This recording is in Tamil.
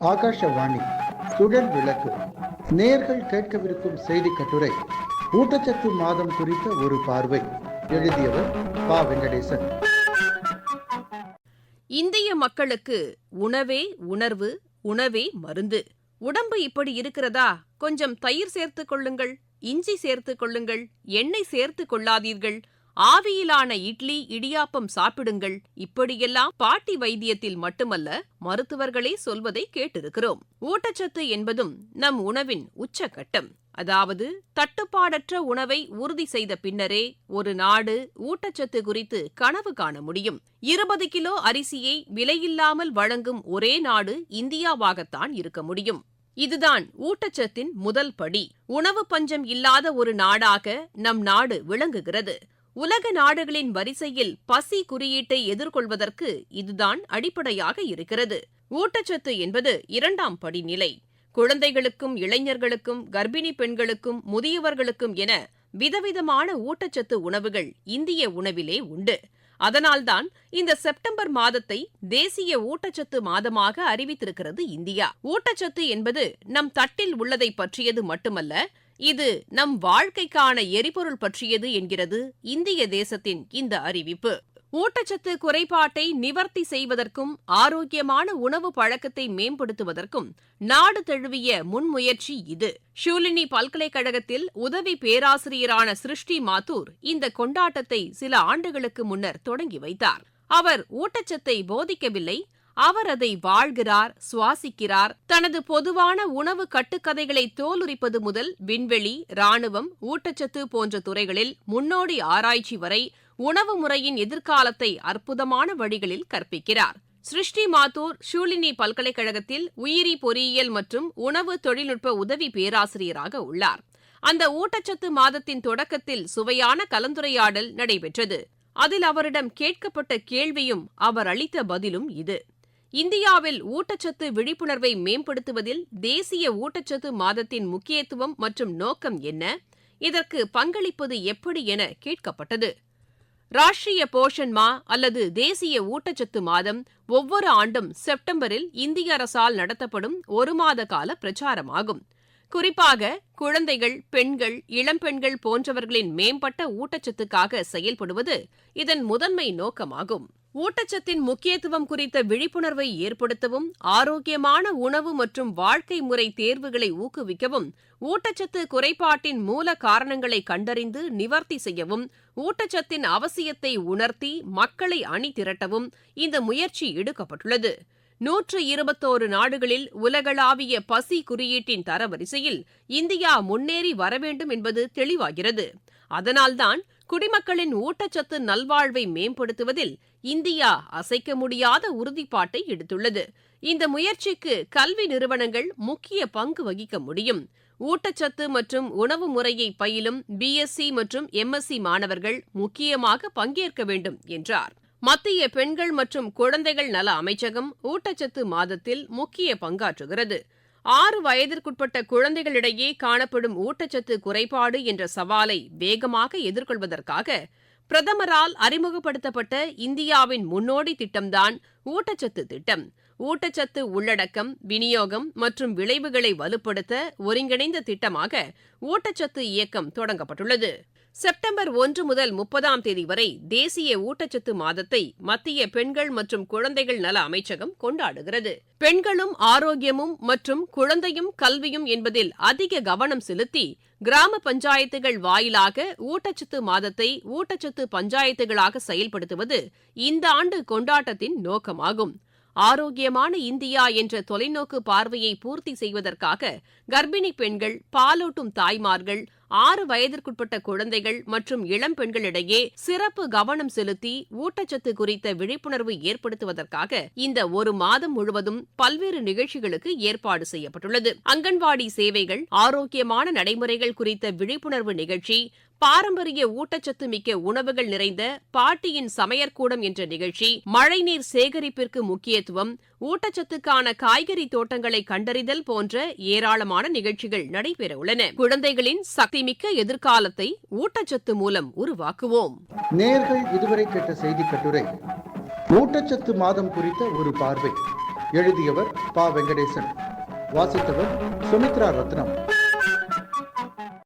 ஆகாஷவாணி சுழல் விளக்கு நேர்கள் கேட்கவிருக்கும் செய்தி கட்டுரை ஊட்டச்சத்து மாதம் குறித்த ஒரு பார்வை எழுதியவர் பா. வெங்கடேசன். இந்திய மக்களுக்கு உணவே உணர்வு உணவே மருந்து. உடம்பு இப்படி இருக்கிறதா? கொஞ்சம் தயிர் சேர்த்துக் கொள்ளுங்கள் இஞ்சி சேர்த்துக் கொள்ளுங்கள் எண்ணெய் சேர்த்துக் கொள்ளாதீர்கள். ஆவியிலான இட்லி இடியாப்பம் சாப்பிடுங்கள். இப்படியெல்லாம் பாட்டி வைத்தியத்தில் மட்டுமல்ல மருத்துவர்களே சொல்வதை கேட்டிருக்கிறோம். ஊட்டச்சத்து என்பதும் நம் உணவின் உச்சகட்டம். அதாவது தட்டுப்பாடற்ற உணவை உறுதி செய்த பின்னரே ஒரு நாடு ஊட்டச்சத்து குறித்து கனவு காண முடியும். இருபது கிலோ அரிசியை விலையில்லாமல் வழங்கும் ஒரே நாடு இந்தியாவாகத்தான் இருக்க முடியும். இதுதான் ஊட்டச்சத்தின் முதல் படி. உணவு பஞ்சம் இல்லாத ஒரு நாடாக நம் நாடு விளங்குகிறது. உலக நாடுகளின் வரிசையில் பசி குறியீட்டை எதிர்கொள்வதற்கு இதுதான் அடிப்படையாக இருக்கிறது. ஊட்டச்சத்து என்பது இரண்டாம் படிநிலை. குழந்தைகளுக்கும் இளைஞர்களுக்கும் கர்ப்பிணி பெண்களுக்கும் முதியவர்களுக்கும் என விதவிதமான ஊட்டச்சத்து உணவுகள் இந்திய உணவிலே உண்டு. அதனால்தான் இந்த செப்டம்பர் மாதத்தை தேசிய ஊட்டச்சத்து மாதமாக அறிவித்திருக்கிறது இந்தியா. ஊட்டச்சத்து என்பது நம் தட்டில் உள்ளதை பற்றியது மட்டுமல்ல இது நம் வாழ்க்கைக்கான எரிபொருள் பற்றியது என்கிறது இந்திய தேசத்தின் இந்த அறிவிப்பு. ஊட்டச்சத்து குறைபாட்டை நிவர்த்தி செய்வதற்கும் ஆரோக்கியமான உணவு பழக்கத்தை மேம்படுத்துவதற்கும் நாடு தழுவிய முன்முயற்சி இது. ஷூலினி பல்கலைக்கழகத்தில் உதவி பேராசிரியரான சிருஷ்டி மாத்தூர் இந்த கொண்டாட்டத்தை சில ஆண்டுகளுக்கு முன்னர் தொடங்கி வைத்தார். அவர் ஊட்டச்சத்தை போதிக்கவில்லை அவர் அதை வாழ்கிறார் சுவாசிக்கிறார். தனது பொதுவான உணவு கட்டுக்கதைகளை தோலுரிப்பது முதல் விண்வெளி ராணுவம் ஊட்டச்சத்து போன்ற துறைகளில் முன்னோடி ஆராய்ச்சி வரை உணவு முறையின் எதிர்காலத்தை அற்புதமான வழிகளில் கற்பிக்கிறார். சிருஷ்டி மாத்தூர் ஷூலினி பல்கலைக்கழகத்தில் உயிரி பொறியியல் மற்றும் உணவு தொழில்நுட்ப உதவி பேராசிரியராக உள்ளார். அந்த ஊட்டச்சத்து மாதத்தின் தொடக்கத்தில் சுவையான கலந்துரையாடல் நடைபெற்றது. அதில் அவரிடம் கேட்கப்பட்ட கேள்வியும் அவர் அளித்த பதிலும் இது. இந்தியாவில் ஊட்டச்சத்து விழிப்புணர்வை மேம்படுத்துவதில் தேசிய ஊட்டச்சத்து மாதத்தின் முக்கியத்துவம் மற்றும் நோக்கம் என்ன? இதற்கு பங்களிப்பது எப்படி என கேட்கப்பட்டது. ராஷ்டிரிய போஷன் மா அல்லது தேசிய ஊட்டச்சத்து மாதம் ஒவ்வொரு ஆண்டும் செப்டம்பரில் இந்திய அரசால் நடத்தப்படும் ஒரு மாத கால பிரச்சாரமாகும். குறிப்பாக குழந்தைகள் பெண்கள் இளம்பெண்கள் போன்றவர்களின் மேம்பட்ட ஊட்டச்சத்துக்காக செயல்படுவது இதன் முதன்மை நோக்கமாகும். ஊட்டச்சத்தின் முக்கியத்துவம் குறித்த விழிப்புணர்வை ஏற்படுத்தவும் ஆரோக்கியமான உணவு மற்றும் வாழ்க்கை முறை தேர்வுகளை ஊக்குவிக்கவும் ஊட்டச்சத்து குறைபாட்டின் மூல காரணங்களை கண்டறிந்து நிவர்த்தி செய்யவும் ஊட்டச்சத்தின் அவசியத்தை உணர்த்தி மக்களை அணி திரட்டவும் இந்த முயற்சி எடுக்கப்பட்டுள்ளது. நூற்று இருபத்தோரு நாடுகளில் உலகளாவிய பசி குறியீட்டின் தரவரிசையில் இந்தியா முன்னேறி வரவேண்டும் என்பது தெளிவாகிறது. அதனால்தான் குடிமக்களின் ஊட்டச்சத்து நல்வாழ்வை மேம்படுத்துவதில் இந்தியா அசைக்க முடியாத உறுதிப்பாட்டை எடுத்துள்ளது. இந்த முயற்சிக்கு கல்வி நிறுவனங்கள் முக்கிய பங்கு வகிக்க முடியும். ஊட்டச்சத்து மற்றும் உணவு முறையை பயிலும் பிஎஸ்சி மற்றும் எம்எஸ்சி மாணவர்கள் முக்கியமாக பங்கேற்க வேண்டும் என்றார். மத்திய பெண்கள் மற்றும் குழந்தைகள் நல அமைச்சகம் ஊட்டச்சத்து மாதத்தில் முக்கிய பங்காற்றுகிறது. ஆறு வயதிற்குட்பட்ட குழந்தைகளிடையே காணப்படும் ஊட்டச்சத்து குறைபாடு என்ற சவாலை வேகமாக எதிர்கொள்வதற்காக பிரதமரால் அறிமுகப்படுத்தப்பட்ட இந்தியாவின் முன்னோடி திட்டம்தான் ஊட்டச்சத்து திட்டம். ஊட்டச்சத்து உள்ளடக்கம் விநியோகம் மற்றும் விளைவுகளை வலுப்படுத்த ஒருங்கிணைந்த திட்டமாக ஊட்டச்சத்து இயக்கம் தொடங்கப்பட்டுள்ளது. செப்டம்பர் ஒன்று முதல் முப்பதாம் தேதி வரை தேசிய ஊட்டச்சத்து மாதத்தை மத்திய பெண்கள் மற்றும் குழந்தைகள் நல அமைச்சகம் கொண்டாடுகிறது. பெண்களும் ஆரோக்கியமும் மற்றும் குழந்தையும் கல்வியும் என்பதில் அதிக கவனம் செலுத்தி கிராம பஞ்சாயத்துகள் வாயிலாக ஊட்டச்சத்து மாதத்தை ஊட்டச்சத்து பஞ்சாயத்துகளாக செயல்படுத்துவது இந்த ஆண்டு கொண்டாட்டத்தின் நோக்கமாகும். ஆரோக்கியமான இந்தியா என்ற தொலைநோக்கு பார்வையை பூர்த்தி செய்வதற்காக கர்ப்பிணி பெண்கள் பாலூட்டும் தாய்மார்கள் ஆறு வயதிற்குட்பட்ட குழந்தைகள் மற்றும் இளம் பெண்களிடையே சிறப்பு கவனம் செலுத்தி ஊட்டச்சத்து குறித்த விழிப்புணர்வு ஏற்படுத்துவதற்காக இந்த ஒரு மாதம் முழுவதும் பல்வேறு நிகழ்ச்சிகளுக்கு ஏற்பாடு செய்யப்பட்டுள்ளது. அங்கன்வாடி சேவைகள் ஆரோக்கியமான நடைமுறைகள் குறித்த விழிப்புணர்வு நிகழ்ச்சி பாரம்பரிய ஊட்டச்சத்து மிக்க உணவுகள் நிறைந்த பாட்டியின் சமையற்கூடம் என்ற நிகழ்ச்சி மழைநீர் சேகரிப்பிற்கு முக்கியத்துவம் ஊட்டச்சத்துக்கான காய்கறி தோட்டங்களை கண்டறிதல் போன்ற ஏராளமான நிகழ்ச்சிகள் நடைபெறவுள்ளன குழந்தைகளின் சக்திமிக்க எதிர்காலத்தை ஊட்டச்சத்து மூலம் உருவாக்குவோம். நேர்கள் இதுவரை கேட்ட செய்தி கட்டுரை ஊட்டச்சத்து மாதம் குறித்த ஒரு பார்வை. எழுதியவர் பா. வெங்கடேசன். வாசித்தவர் சுமித்ரா ரத்னம்.